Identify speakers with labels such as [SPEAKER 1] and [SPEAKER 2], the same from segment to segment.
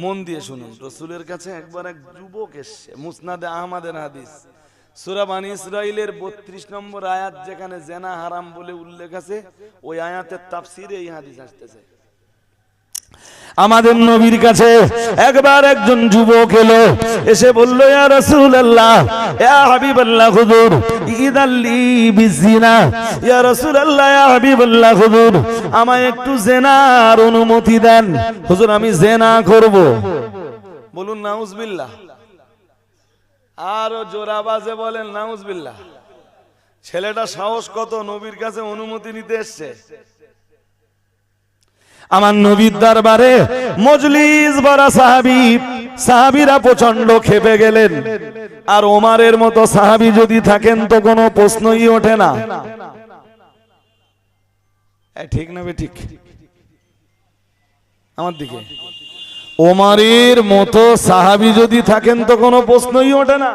[SPEAKER 1] মন দিয়ে শুনুন। রসুলের কাছে একবার এক যুবক এসছে, মুসনাদে আহমাদের হাদিস। সুরা বানি ইসরাইলের বত্রিশ নম্বর আয়াত যেখানে জেনা হারাম বলে উল্লেখ আছে, ওই আয়াতের তাফসিরে এই হাদিস আসতেছে। আমাদের নবীর কাছে একবার একজন যুবক এলো, এসে বলল আমায় একটু জেনার অনুমতি দেন। হুজুর, আমি জেনা করব। বলুন, নাউজুবিল্লাহ। আর জোরা বাজে বলেন, নাউজুবিল্লাহ। ছেলেটা সাহস কত নবীর কাছে অনুমতি নিতে এসছে? আমার নবীর দরবারে মজলিস বড় সাহাবি, সাহাবিরা প্রচণ্ড খেপে গেলেন। আর ওমারের মতো সাহাবি যদি থাকেন তো কোনো প্রশ্নই ওঠে না। ঠিক না বে, ঠিক? আমার দিকে। ওমারের মতো সাহাবি যদি থাকেন তো কোনো প্রশ্নই ওঠে না।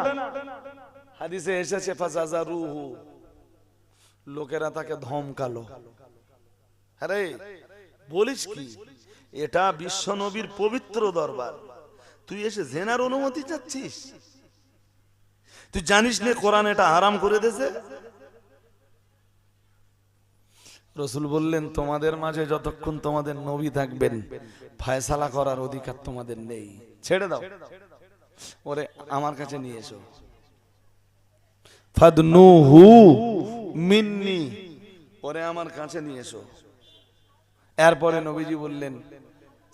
[SPEAKER 1] হাদিসে এসেছে ফাজাজা রুহু লোকেরা তাকে ধমকালো। আরে বলিস কি? এটা বিশ্ব নবীর পবিত্র দরবার। তুই এসে জেনার অনুমতি চাচ্ছিস? তুই জানিস না কোরআন এটা হারাম করে দিয়েছে? রসুল বললেন, তোমাদের মাঝে যতক্ষণ তোমাদের নবী থাকবেন, ফায়সালা করার অধিকার তোমাদের নেই। ছেড়ে দাও। ওরে, আমার কাছে নিয়ে এসো। ফাদনুহু মিন্নি। ওরে, আমার কাছে নিয়ে এসো। এরপরে নবীজি বললেন,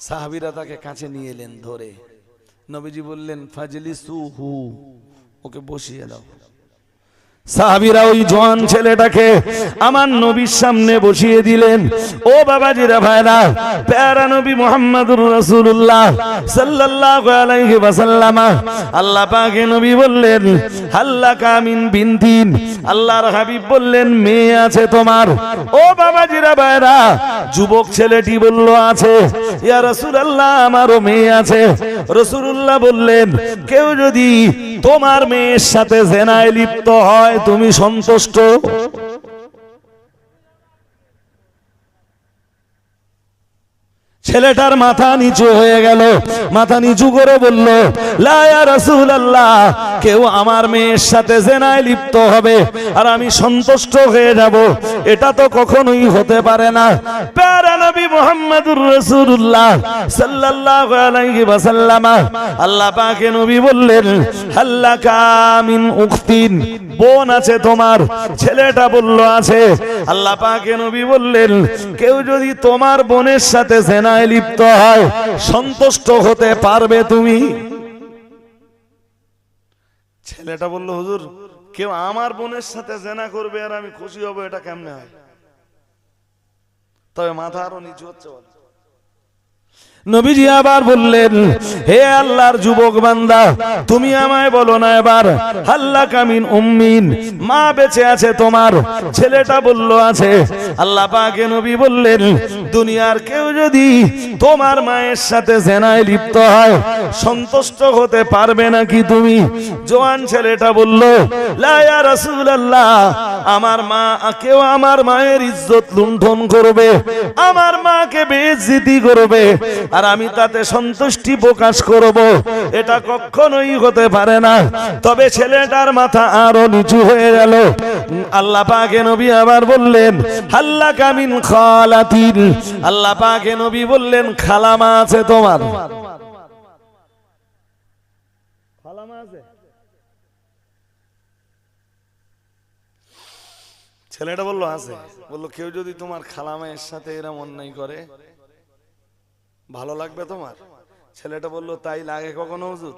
[SPEAKER 1] সাহাবিরা তাকে কাছে নিয়ে এলেন ধরে। নবীজি বললেন ফাজলি সুহু ওকে বসিয়ে দাও। সাহাবিরা ওই জোয়ান ছেলেটাকে আমার নবীর সামনে বসিয়ে দিলেন। ও বাবাজিরা ভাইরা, প্যারা নবী মোহাম্মদুর রাসূলুল্লাহ সাল্লাল্লাহু আল্লাহ পাকে নবী বললেন হাল্লা কামিন বিনতিন। আল্লাহর হাবিব বললেন, মেয়ে আছে তোমার। ও বাবাজিরা ভাইরা, যুবক ছেলেটি বলল, আছে। ইয়া রাসূলুল্লাহ, আমারও মেয়ে আছে। রাসূলুল্লাহ বললেন, কেউ যদি তোমার মেয়ের সাথে জেনায় লিপ্ত হয় তুমি সন্তুষ্ট? ছেলেটার মাথা নিচু হয়ে গেল। মাথা নিচু করে বলল লায়া রাসূল আল্লাহ কেউ আমার মেয়ের সাথে জেনায় লিপ্ত হবে আর আমি সন্তুষ্ট হয়ে যাব। এটা তো কখনোই হতে পারে না। প্যারা নবী মুহাম্মদুর সাল্লাল্লাহু আলাইহি ওয়াসাল্লাম, আল্লাহ পাকে নবী বললেন মিন উখতিন, বোন আছে তোমার, ছেলেটা বলল আছে। আল্লাহ পাকে নবী বললেন, কেউ যদি তোমার বোনের সাথে জেনায় লিপ্ত হয়, সন্তুষ্ট হতে পারবে তুমি ছেলেটা বলল, হুজুর, কেউ আমার বোনের সাথে জেনা করবে আর আমি খুশি হব, এটা কেমনে হয় তবে মাথা আরও নিচু হচ্ছে বলে। নবীজি আবার বললেন, হে আল্লাহর যুবক বান্দা, তুমি আমায় বলো না এবার আল্লাহ কামিন উম্মিন, মা বেঁচে আছে তোমার, ছেলেটা বলল আছে। আল্লাহ পাকে নবী বললেন, দুনিয়ার কেউ যদি তোমার মায়ের সাথে জেনায় লিপ্ত হয়, সন্তুষ্ট হতে পারবে নাকি তুমি? জোয়ান ছেলেটা বলল, লা ইয়া রাসূলুল্লাহ, আমার মা কেউ আমার মায়ের ইজ্জত লুণ্ঠন করবে, আমার মাকে বেইজ্জতি করবে আর আমি তাতে সন্তুষ্টি প্রকাশ করব। এটা কখনোই হতে পারে না। তবে ছেলেটার মাথা আরও নিচু হয়ে গেল। আল্লাহ পাকে নবী আবার বললেন আল্লাহ কামিন খালাতিন। আল্লাহ পাকে নবী বললেন, খালামা আছে তোমার। ছেলেটা বলল, আছে। বলল, কেউ যদি তোমার খালামায়ের সাথে এরম অন্যায় করে ভালো লাগবে তোমার? ছেলেটা বলল তাই লাগে কখনো হুজুর?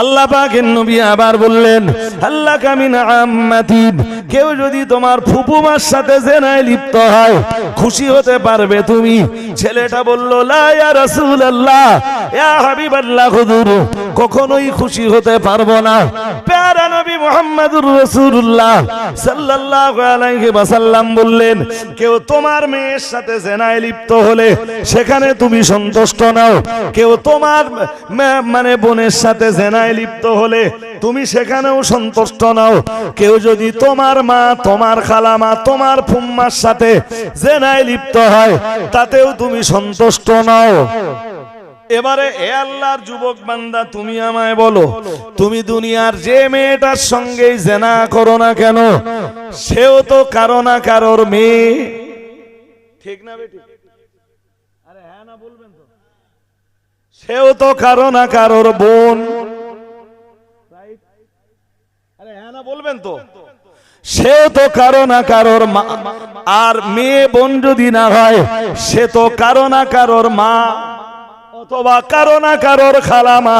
[SPEAKER 1] আল্লাহ পাকের নবী আবার বললেন, আল্লাহ কামিন আম্মাতিন কেউ যদি তোমার ফুপুমার সাথে জেনায় লিপ্ত হয়, খুশি হতে পারবে তুমি। ছেলেটা বলল, লা ইয়া রাসূলুল্লাহ, ইয়া হাবিবাল্লাহ, হুজুর, কখনোই খুশি হতে পারব না। প্যারা নবী মুহাম্মদুর রাসূলুল্লাহ সাল্লাল্লাহু আলাইহি ওয়াসাল্লাম বললেন, কেউ তোমার মেয়ের সাথে জেনায় লিপ্ত হলে সেখানে তুমি সন্তুষ্ট নাও। কেউ তোমার মানে বোনের সাথে জেনায় লিপ্ত হলে তুমি সেখানেও সন্তুষ্ট নাও। কেউ যদি তোমার মা, তোমার খালামা, তোমার ফুম্মার সাথে জেনায় লিপ্ত হয়, তাতেও তুমি সন্তুষ্ট নাও। এবারে এ আল্লাহর যুবক বান্দা, তুমি আমায় বলো, তুমি দুনিয়ার যে মেয়েটার সঙ্গে জেনা করো না কেন? সেও তো কারও না কারোর মেয়ে। ঠিক না বেটি? আরে হ্যাঁ না, বলবেন তো। সেও তো কারও না কারোর বোন। বলবেন তো? সেও তো কারও না কারোর মা আর মেয়ে বোন যদি না হয় সে তো কারও না কারোর মা অথবা কারও না কারোর খালামা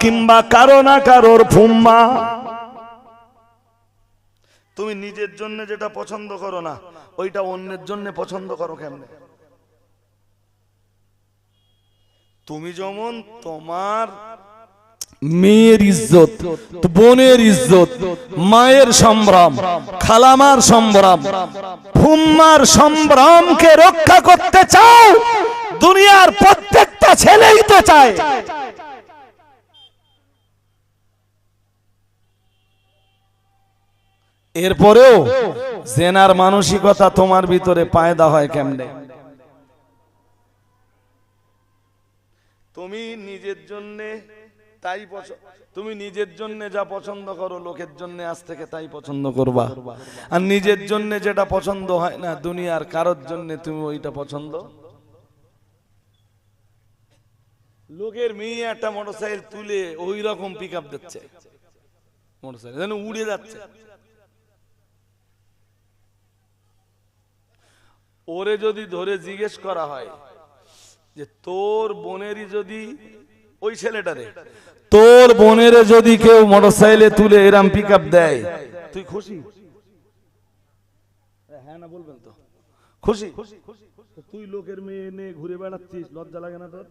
[SPEAKER 1] কিংবা কারও না কারোর ফুম্মা। তুমি নিজের জন্য যেটা পছন্দ করো না ওইটা অন্যের জন্য পছন্দ করো কেমনে? তুমি যেমন তোমার মেয়ের ইজ্জত, বোনের ইজ্জত, মায়ের সম্ভ্রম, খালামার সম্ভ্রম ফুম্মার সম্ভ্রমকে রক্ষা করতে চাও, দুনিয়ার প্রত্যেকটা ছেলেই তো চায়। এরপরেও জেনার মানসিকতা তোমার ভিতরে পায়দা হয় কেমনে? তুমি নিজের জন্যে তাই তুমি নিজের জন্য যা পছন্দ করো, লোকের জন্য আজ থেকে তাই পছন্দ করবা। আর নিজের জন্য যেটা পছন্দ হয় না, দুনিয়ার কারোর জন্য তুমি ওইটা পছন্দ? লোকের মেয়ে একটা মোটরসাইকেল তুলে ওই রকম পিক আপ দিচ্ছে। মোটরসাইকেল যেন উড়ে যাচ্ছে। ওরে যদি ধরে জিজ্ঞেস করা হয় যে তোর বোনেরই যদি ওই ছেলেটারে। তোর বোনের যদি কেউ মোটরসাইকেলে তুলে এরাম পিক আপ দেয় তুই খুশি? হ্যাঁ না বলবেন তো। খুশি? তুই লোকের মেয়ে নিয়ে ঘুরে বেড়াচ্ছিস লজ্জা লাগে না তোর?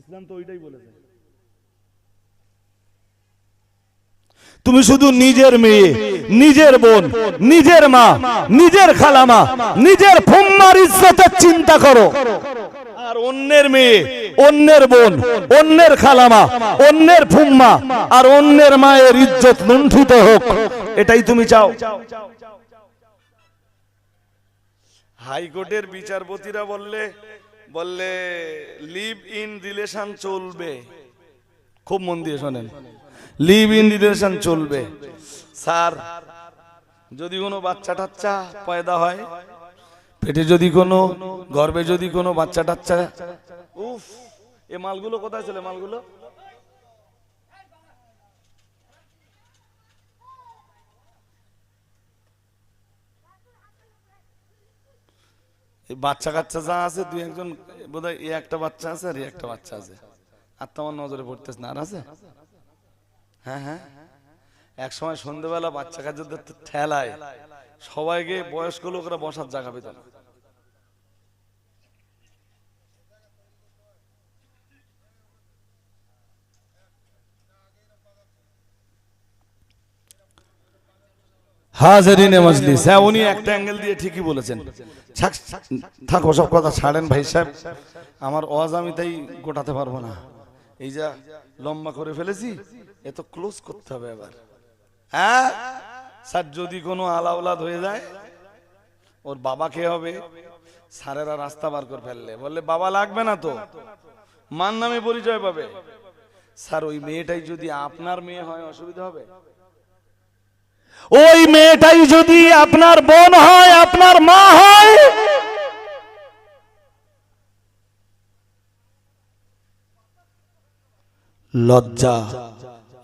[SPEAKER 1] ইসলাম তো ওইটাই বলেছে। তুমি শুধু নিজের মেয়ে, নিজের বোন, নিজের মা, নিজের খালামা, নিজের ফুম্মার ইজ্জতের চিন্তা করো। আর অন্যের মেয়ে, অন্যের বোন, অন্যের খালামা, অন্যের ফুম্মা, আর অন্যের মায়ের ইজ্জত লুণ্ঠিত হোক। এটাই তুমি চাও। হাইকোর্টের বিচারপতিরা বললে বললে, লিভ ইন রিলেশন চলবে। খুব মন দিয়ে শোনেন। লিভ ইন রিলেশন চলবে। স্যার যদি কোনো বাচ্চা টাচ্চা পয়দা হয় পেটে যদি কোনো গর্ভে যদি কোনো বাচ্চা টাচ্চা। উফ এ মালগুলো কোথায় ছিল মালগুলো? বাচ্চা কাচ্চা যা আছে দুই একজন বোধহয় এই একটা বাচ্চা আছে আর একটা বাচ্চা আছে। আর তো আমার নজরে পড়তেছে না আর আছে? হ্যাঁ হ্যাঁ। এক সময় সন্ধ্যেবেলা বাচ্চা কাচ্চাদের ঠেলায়। সবাইকে বয়স্ক লোকরা বসার জায়গা পেত না হাজারিনে মজলিস। হ্যাঁ উনি একটা অ্যাঙ্গেল দিয়ে ঠিকই বলেছেন। থাক থাক ওসব কথা ছাড়েন ভাই সাহেব। আমার ওয়াজ আমি তাই গোটাতে পারব না। এই যা লম্বা করে ফেলেছি এ তো ক্লোজ করতে হবে এবার। হ্যাঁ? স্যার যদি কোনো আলাউলাদ হয়ে যায় ওর বাবা কে হবে। স্যারেরা রাস্তা বার করে ফেললে। বললে বাবা লাগবে না তো। মান নামে পরিচয় পাবে। স্যার ওই মেয়েটাই যদি আপনার মেয়ে হয় অসুবিধা হবে? ওই মেয়েটাই যদি আপনার বোন হয় আপনার মা হয় লজ্জা।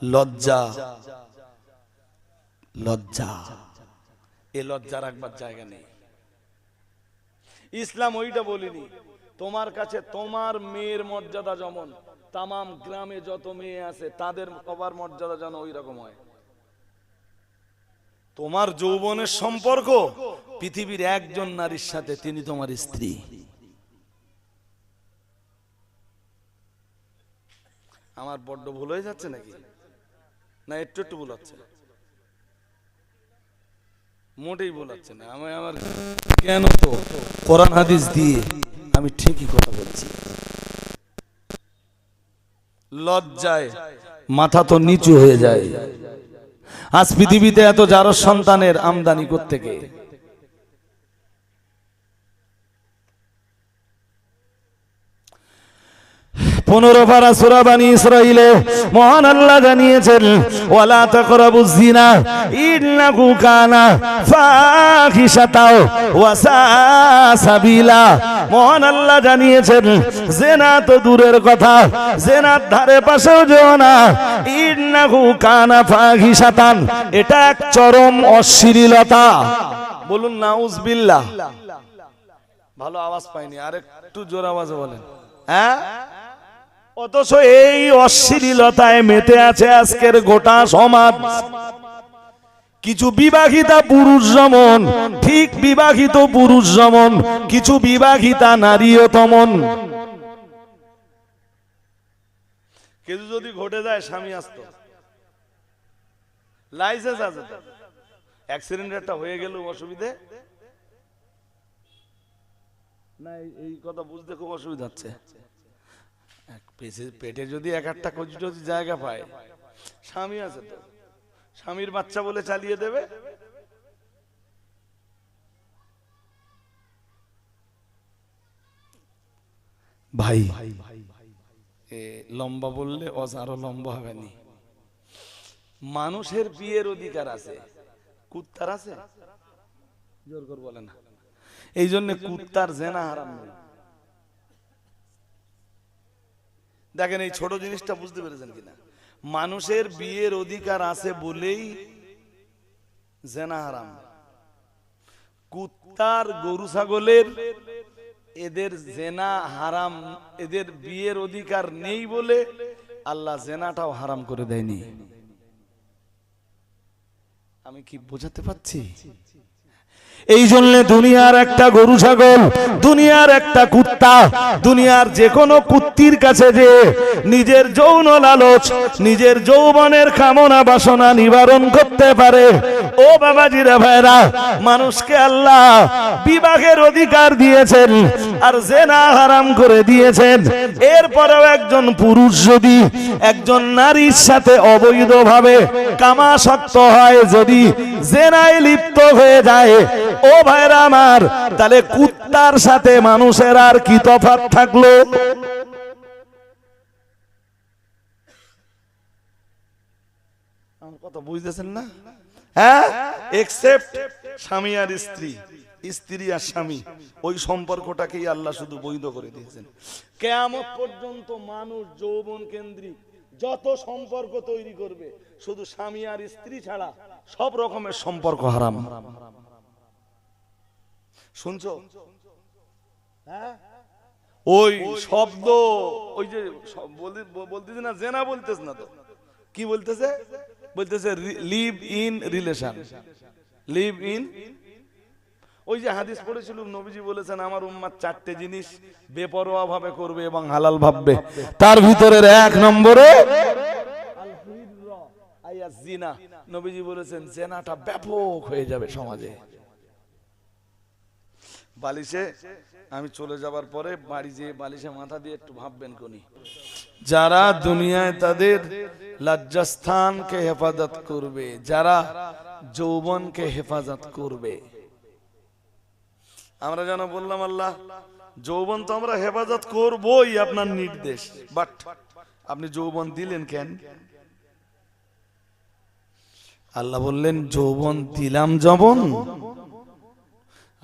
[SPEAKER 1] লজ্জা। লজ্জা। এ লজ্জা রাখবার জায়গা নেই। ইসলাম ওইটা বলিনি, তোমার কাছে তোমার মেয়ের মর্যাদা যেমন, তামাম গ্রামে যত মেয়ে আছে, তাদের সবার মর্যাদা যেন ওই রকম হয়। তোমার যৌবনের সম্পর্ক, পৃথিবীর একজন নারীর সাথে তিনি তোমার স্ত্রী। আমার বড্ড ভুল হয়ে যাচ্ছে নাকি? না, একটু একটু ভুল হচ্ছে। মোটেই ভুল হচ্ছে না। আমি আমার কেন তো কোরআন, হাদিস দিয়ে আমি ঠিকই কথা বলছি। লজ্জায় মাথা তো নিচু হয়ে যায়। আজ পৃথিবীতে এত যারো সন্তানের আমদানি থেকে পনেরো পারা সুরা বানি ইসরাইলে মহান আল্লাহ জানিয়েছেন, ওয়ালা তাকরাবু জিনা ইন্নাহু কানা ফাহিশাতাও ওয়া সাবিলা মহান আল্লাহ জানিয়েছেন, জেনা তো দূরের কথা, জেনার ধারে পাশেও যেও না। ইন্নাহু কানা ফাহিশাতান। এটা এক চরম অশ্লীলতা। বলুন, নাউজবিল্লাহ। ভালো আওয়াজ পাইনি আর একটু জোর আওয়াজে বলেন। হ্যাঁ? অথচ এই অশ্লীলতায় মেতে আছে আজকের গোটা সমাজ। কিছু বিবাহিতা পুরুষ যেমন, ঠিক বিবাহিত পুরুষ যেমন, কিছু বিবাহিতা নারীও তমন। কিছু যদি ঘটে যায়, স্বামী আসতো। লাইসেন্স আছে। অ্যাক্সিডেন্ট একটা হয়ে গেল, অসুবিধে? না এই- কথা বুঝতে খুব অসুবিধা হচ্ছে। পেটে যদি এক একটা কচি টচি জায়গা পায় স্বামী আছে তো। স্বামীর বাচ্চা বলে চালিয়ে দেবে। ভাই। লম্বা বললে অজ আরও লম্বা হবে নি। মানুষের বিয়ের অধিকার আছে। কুত্তার আছে? জোর করে বলে না। এই জন্য কুত্তার জেনা হারাম নেই। দেখেন এই ছোট জিনিসটা বুঝতে পেরেছেন কিনা? মানুষের বিয়ের অধিকার আছে বলেই জেনা হারাম। কুত্তার গরু ছাগলের এদের জেনা হারাম, এদের বিয়ের অধিকার নেই বলে আল্লাহ জেনাটাও হারাম করে দেয়নি। আমি কি বোঝাতে পারছি? এই জন্য দুনিয়ার একটা গরু ছাগল, দুনিয়ার একটা কুত্তা, দুনিয়ার যে কোনো কুত্তির কাছে যে নিজের যৌন লালচ, নিজের যৌবনের কামনা বাসনা নিবারণ করতে পারে। ও বাবাজিরা ভাইরা, মানুষকে আল্লাহ বিবাহের অধিকার দিয়েছেন আর জেনা হারাম করে দিয়েছেন। এরপরেও একজন পুরুষ যদি একজন নারীর সাথে অবৈধভাবে কামাসক্ত হয়, যদি জেনায় লিপ্ত হয়ে যায় ও ভাইরা আমার, তাহলে কুত্তার সাথে মানুষের আর কি তফাৎ থাকল? কথা বুঝতেছেন না? হ্যাঁ? এক্সেপ্ট স্বামী আর স্ত্রী স্ত্রী আর স্বামী, ওই সম্পর্কটাকেই আল্লাহ শুধু বৈধ করে দিয়েছেন। পর্যন্ত মানুষ যৌবন কেন্দ্রিক, যত সম্পর্ক তৈরি করবে, শুধু স্বামী আর স্ত্রী ছাড়া সব রকমের সম্পর্ক হারাম। শুনছো? হ্যাঁ? ওই শব্দ ওই যে বলতে- বলতেছে না জেনা বলতেছ না তো। কি বলতেছে? বলতেছে live in relation. Live in? ওই যে হাদিস পড়েছিল নবীজি বলেছেন আমার উম্মার চারটে জিনিস বেপরোয়া ভাবে করবে এবং হালাল ভাববে। তার ভিতরের এক নম্বরে নবীজি বলেছেন জেনাটা ব্যাপক হয়ে যাবে সমাজে। বালিশে, আমি চলে যাবার পরে বাড়ি যেয়ে বালিশে মাথা দিয়ে একটু ভাববেন কোনি। যারা দুনিয়ায় তাদের লজ্জাস্থানকে হেফাজত করবে, যারা যৌবনকে হেফাজত করবে। আমরা যেন বললাম, আল্লাহ, যৌবন তো আমরা হেফাজত করবই আপনার নির্দেশ বাট আপনি যৌবন দিলেন কেন? আল্লাহ বললেন, যৌবন দিলাম যবন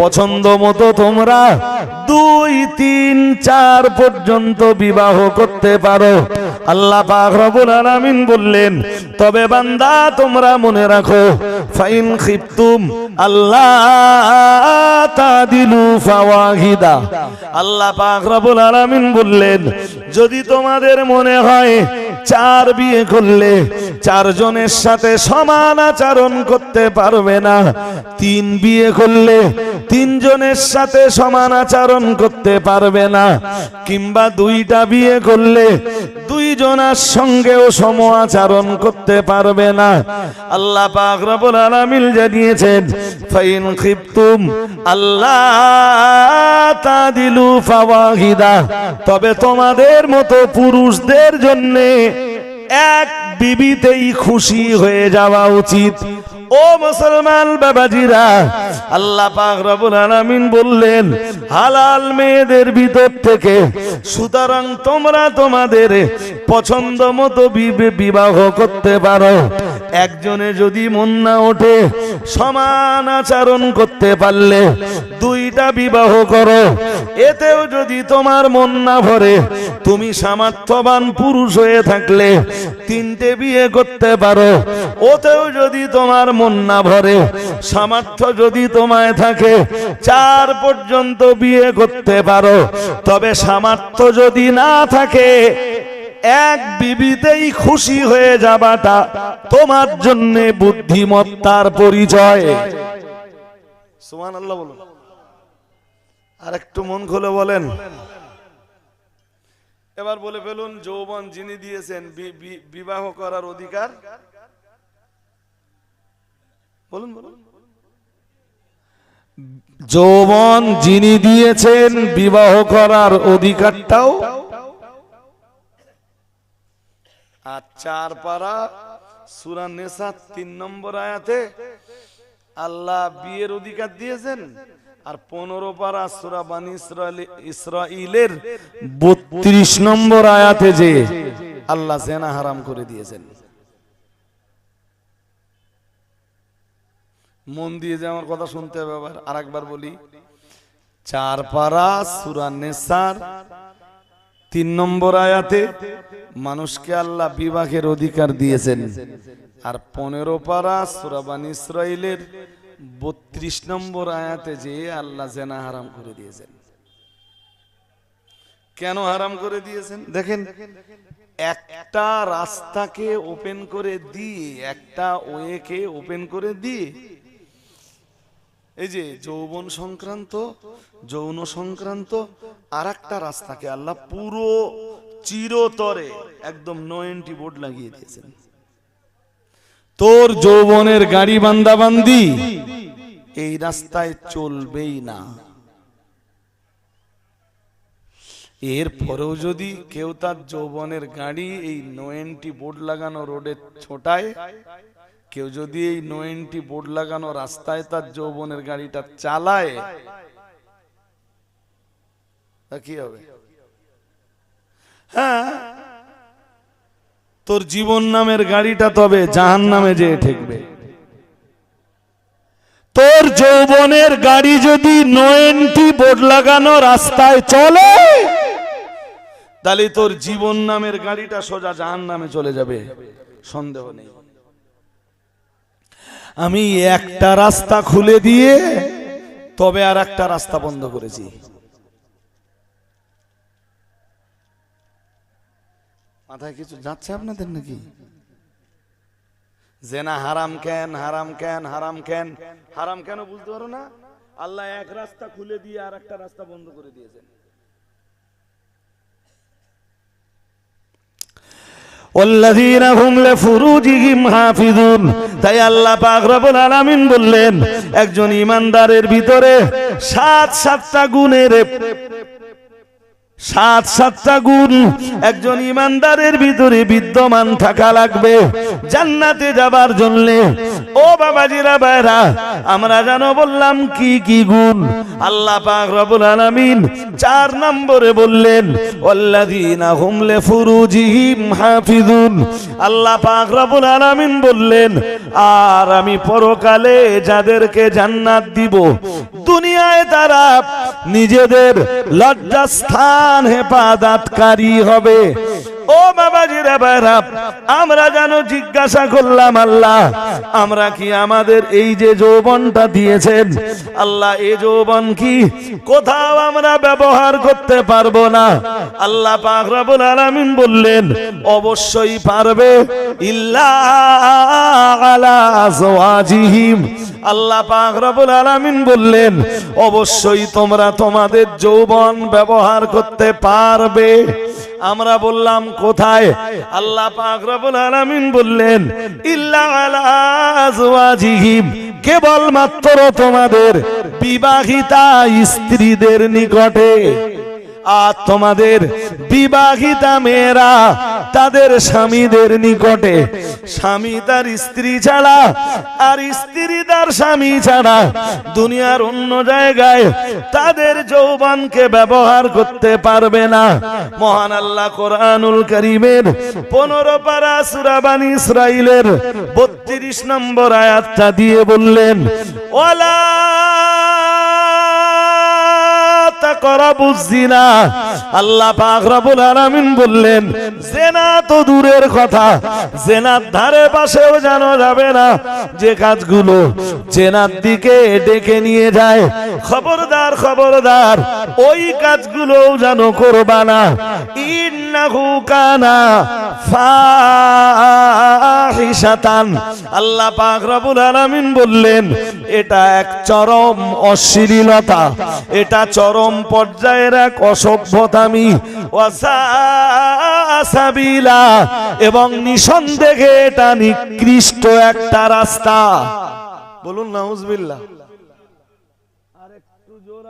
[SPEAKER 1] পছন্দ মতো তোমরা দুই, তিন, চার পর্যন্ত বিবাহ করতে পারো। আল্লাহ পাক রব্বুল আলামিন বললেন, তবে বান্দা, তোমরা মনে রাখো, ফাইন খিফতুম আল্লাহ আল্লাহ পাক আলামিন বললেন, যদি তোমাদের মনে হয় চার বিয়ে করলে চারজনের সাথে সমান আচরণ করতে পারবে না। তিন বিয়ে করলে তিনজনের সাথে সমান আচরণ করতে পারবে না। কিংবা দুইটা বিয়ে করলে দুইজনার সঙ্গেও সম আচরণ করতে পারবে না। আল্লাহ পাক রব্বুল আলামিন জানিয়েছেন, ফাইন খিফতুম আল্লাহ তাদিলু ফাওয়াহিদা। তবে তোমাদের মতো পুরুষদের জন্য এক বিবিতেই খুশি হয়ে যাওয়া উচিত। ও মুসলমান বাবাজিরা, আল্লাহ পাক রব্বুল আলামিন বললেন, হালাল মেয়েদের ভিতর থেকে, সুতরাং তোমরা তোমাদের পছন্দ মতো বিবাহ করতে পারো। একজনে যদি মন না ওঠে, সমান আচরণ করতে পারলে দুইটা বিবাহ করো। এতেও যদি তোমার মন না ভরে, তুমি সামর্থ্যবান পুরুষ হয়ে থাকলে তিনটে বিয়ে করতে পারো। ওতেও যদি তোমার মন না ভরে, সামর্থ্য যদি তোমায় থাকে, চার পর্যন্ত বিয়ে করতে পারো। তবে সামর্থ্য যদি না থাকে এক বিবিতেই খুশি হয়ে যাবাটা তোমার জন্য বুদ্ধিমত্তার পরিচয়। সুমান আল্লাহ বলুন। আর একটু মন খুলে বলেন। এবার বলে ফেলুন যৌবন যিনি দিয়েছেন বিবাহ করার অধিকার? বলুন বলুন। যৌবন যিনি দিয়েছেন বিবাহ করার অধিকারটাও আর চার পারা সুরা নেশা তিন নম্বর আয়াতে আল্লাহ বিয়ের অধিকার দিয়েছেন। আর পনেরো পারা সুরা বানি ইসরাইলের বত্রিশ নম্বর আয়াতে যে আল্লাহ জেনা হারাম করে দিয়েছেন। মন দিয়ে যে আমার কথা শুনতে হবে আর একবার বলি চার পারা সুরা নেসার তিন নম্বর আয়াতে, মানুষকে আল্লাহ বিবাহের অধিকার দিয়েছেন। আর পনেরো পারা সুরাবান ইসরায়েলের বত্রিশ নম্বর আয়াতে যে আল্লাহ জেনা হারাম করে দিয়েছেন। কেন হারাম করে দিয়েছেন? দেখেন, একটা রাস্তাকে ওপেন করে দিয়ে, একটা ওয়েকে ওপেন করে দিয়ে এই যে যৌবন সংক্রান্ত, যৌন সংক্রান্ত আর একটা রাস্তাকে আল্লাহ পুরো চিরতরে একদম নো এন্টি বোর্ড লাগিয়ে দিয়েছেন। তোর যৌবনের গাড়ি বান্দা বান্দি এই রাস্তায় চলবেই না। এর পরেও যদি কেউ তার যৌবনের গাড়ি এই নো এন্টি বোর্ড লাগানো রোডে ছোটায় কেউ যদি এই নো বোর্ড লাগানো রাস্তায় তার যৌবনের গাড়িটা চালায়, তা কি হবে? হ্যাঁ? তোর জীবন নামের গাড়িটা তবে জাহান নামে যেয়ে ঠেকবে। তোর যৌবনের গাড়ি যদি নো বোর্ড লাগানো রাস্তায় চলে, তাহলে তোর জীবন নামের গাড়িটা সোজা জাহান নামে চলে যাবে। সন্দেহ নেই। আমি একটা রাস্তা খুলে দিয়ে তবে আর একটা রাস্তা বন্ধ করেছি। মাথায় কিছু যাচ্ছে আপনাদের নাকি? জেনা হারাম কেন হারাম কেন হারাম কেন হারাম কেন বুঝতে পারো না? আল্লাহ এক রাস্তা খুলে দিয়ে আর একটা রাস্তা বন্ধ করে দিয়েছেন। তাই আল্লাহ পাক রব্বুল আলামিন বললেন একজন ইমানদারের ভিতরে সাত সাতটা গুণের সাত সাতটা গুণ। একজন ইমানদারের ভিতরে বিদ্যমান থাকা লাগবে। জান্নাতে যাবার জন্য। ও বাবাজিরা বাইরা আমরা জানো বললাম কি কি গুণ। আল্লাহ পাক রব্বুল আলামিন চার নম্বরে বললেন, ওয়াল্লাযীনা হুম লিফুরুজিহিম হাফিজুন আল্লাহ পাক রব্বুল আলামিন বললেন, আর আমি পরকালে যাদেরকে জান্নাত দিব, দুনিয়ায় তারা নিজেদের লজ্জাস্থান হেফাজতকারী হবে। ও বাবাজি রে বাইরা আমরা যেন জিজ্ঞাসা করলাম, আল্লাহ, আমরা কি আমাদের এই যে যৌবনটা দিয়েছেন, আল্লাহ এই যৌবন কি? কোথাও আমরা ব্যবহার করতে পারব না। আল্লাহ পাক রব্বুল আলামিন বললেন, অবশ্যই পারবে। ইল্লা আলা আজওয়াজিহিম। আল্লাহ পাক রব্বুল আলামিন বললেন, অবশ্যই তোমরা তোমাদের যৌবন ব্যবহার করতে পারবে। আমরা বললাম, কোথায়? আল্লাহ পাক রব্বুল আলামিন বললেন, ইল্লা আলা আজওয়াজিহিম, কেবলমাত্র তোমাদের বিবাহিতা স্ত্রীদের নিকটে। আর তোমাদের বিবাহিতা মেয়েরা তাদের স্বামীদের নিকটে, স্বামী তার স্ত্রী ছাড়া আর স্ত্রী তার স্বামী ছাড়া দুনিয়ার অন্য জায়গায় তাদের যৌবনকে ব্যবহার করতে পারবে না। মহান আল্লাহ কোরআনুল করিমের পনেরো পারা সুরাবানি ইসরাইলের বত্রিশ নম্বর আয়াতটা দিয়ে বললেন ওলা আল্লাহ বললেন, জেনা তো দূরের কথা, জেনার ধারে পাশেও যাবে না। যে কাজগুলো জেনার দিকে ডেকে নিয়ে যায়, খবরদার খবরদার, ওই কাজগুলোও যেন করবা না। বললেন, এটা এক চরম অশ্লীলতা, এটা চরম পর্যায়ের এক অসভ্যতামি ওয়াসাবিলা এবং নিঃসন্দেহে এটা নিকৃষ্ট একটা রাস্তা। বলুন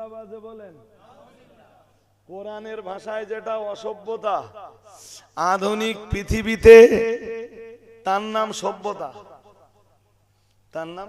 [SPEAKER 1] আওয়াজে বলেন। কোরআনের ভাষায় যেটা অসভ্যতা, আধুনিক পৃথিবীতে তার নাম সভ্যতা। তার নাম?